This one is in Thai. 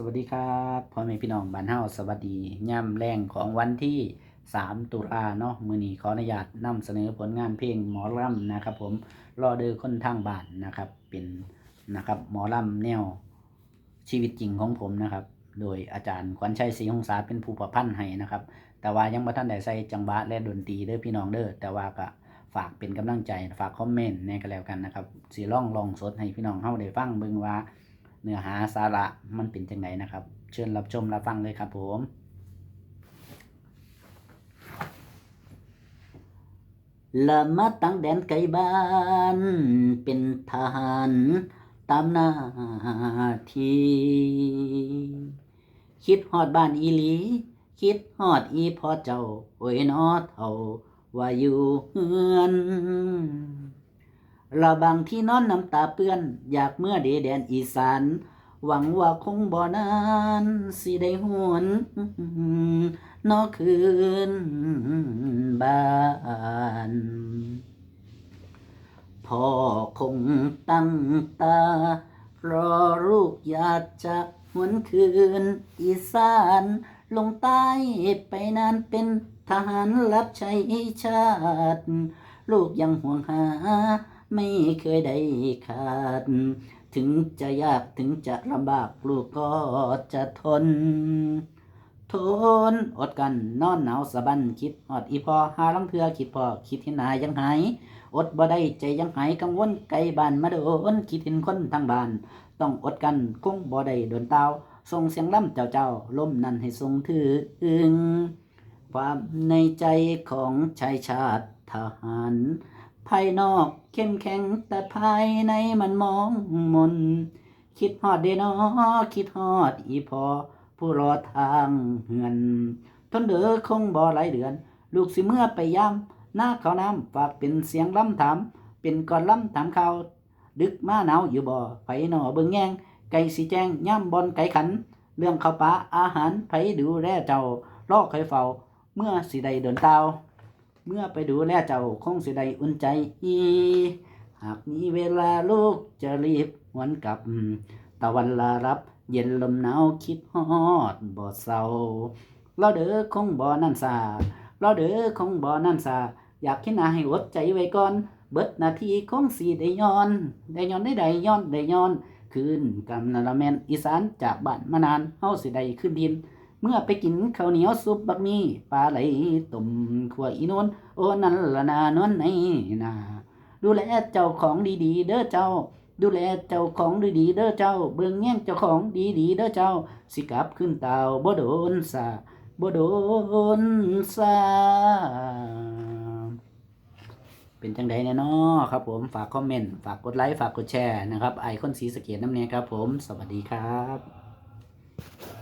สวัสดีครับพ่อแม่พี่น้องบ้านเฮาสวัสดีย่ำแรงของวันที่ 3 ตุลาเนาะมือนี้ขออนุญาตนำเสนอผลงานเพลงหมอลำนะครับ ผมรอเดอคนทางบ้านนะครับ เป็นนะครับหมอลำแนวชีวิตจริงของผมนะครับ โดยอาจารย์ขวัญชัยศรีหงษาเป็นผู้ประพันธ์ให้นะครับ แต่ว่ายังบ่ทันได้ใส่จังหวะและดนตรีเด้อพี่น้องเด้อแต่ว่าก็ฝากเป็นกำลังใจฝากคอมเมนต์ในกันแล้วกันนะครับสิร้องลองสดให้พี่น้องเฮาได้ฟังเบิ่งว่า เนื้อหาสาระมันเป็นจังไงนะครับ เชิญรับชมรับฟังเลยครับผมละมาตั้งแดนไกลบ้าน เป็นทหารตามหน้าที่ คิดฮอดบ้านอีหลี คิดฮอดอีพ่อเจ้า โอ้ยนอเท่าว่าอยู่เฮือน ระบางที่นอนน้ำตาเปื้อน อยากเมื่อเดแดนอีสาน หวังว่าคงบ่นานสิได้หวนนอคืนบ้านพ่อคงตั้งตารอลูกอยากจะหวนคืน อีสาน ลงใต้ไปนานเป็นทหารรับใช้ชาติ ลูกยังห่วงหา ไม่เคยได้ขาด ถึงจะยากถึงจะลำบากลูกก็จะทน ทนอดกันนอนหนาวสะบันคิดอดอีพอหาลังเทือคิดพอคิดเห็นหนายังหายอดบ่ได้ใจยังหายกังวลไกลบ้านมาโดนคิดเห็นคนทางบ้าน ต้องอดกันคงบ่ได้โดนเตาส่งเสียงล่ำเจ้าเจ้าลมนั้นให้ทรงถืออึงความในใจของชายชาติทหาร ภายนอกเข้มแข็งแต่ภายในมันมองมน คิดฮอดเดนอคิดฮอดอีพอ ผู้รอทางเหือน ทนเด้อคงบ่หลายเดือน ลูกสิเมื่อไปยามหน้าเขาน้ำฝากเป็นเสียงล้ำถาม เป็นก่อนล้ำถามเขาดึกมาหนาวอยู่บ่ไผหนอเบิ่งแยงไก่สีแจ้งย่ำบอลไก่ขัน เรื่องข้าวปลาอาหารไผดูแลเจ้ารอคอยเฝ้า เมื่อสิได้เดินเตา เมื่อไปดูแลเจ้าคงสิได้อุ่นใจอีหากมีเวลาลูกจะรีบหวนกลับ ตะวันลารับ เย็นลมหนาวคิดฮอดบ่เศร้าเราเด้อคงบ่นั่นซาเราเด้อคงบ่นั่นซาอยากคิดหน้าให้อดใจไว้ก่อน เบิดนาทีคงสิได้ย้อน ได้ย้อนได้ได้ย้อนได้ย้อน คืนกำนาละแมนอีสานจากบ้านมานานเฮาสิได้ขึ้นดิน เมื่อไปกินข้าวเหนียวซุปบักมี่ปลาไหลต้มขัวอีนวลโอ้นั่นละนานวลในนาดูแลเจ้าของดีๆ เด้อเจ้า ดูแลเจ้าของดีๆเด้อเจ้า เบิ่งแย่งเจ้าของดีๆเด้อเจ้า สิกลับขึ้นเตาบ่โดนสาบ่โดนสาเป็นจังใดแน่นอครับผมฝากคอมเมนต์ฝากกดไลค์ฝากกดแชร์นะครับไอคอนสีสเกตน้ำเนียครับผมสวัสดีครับ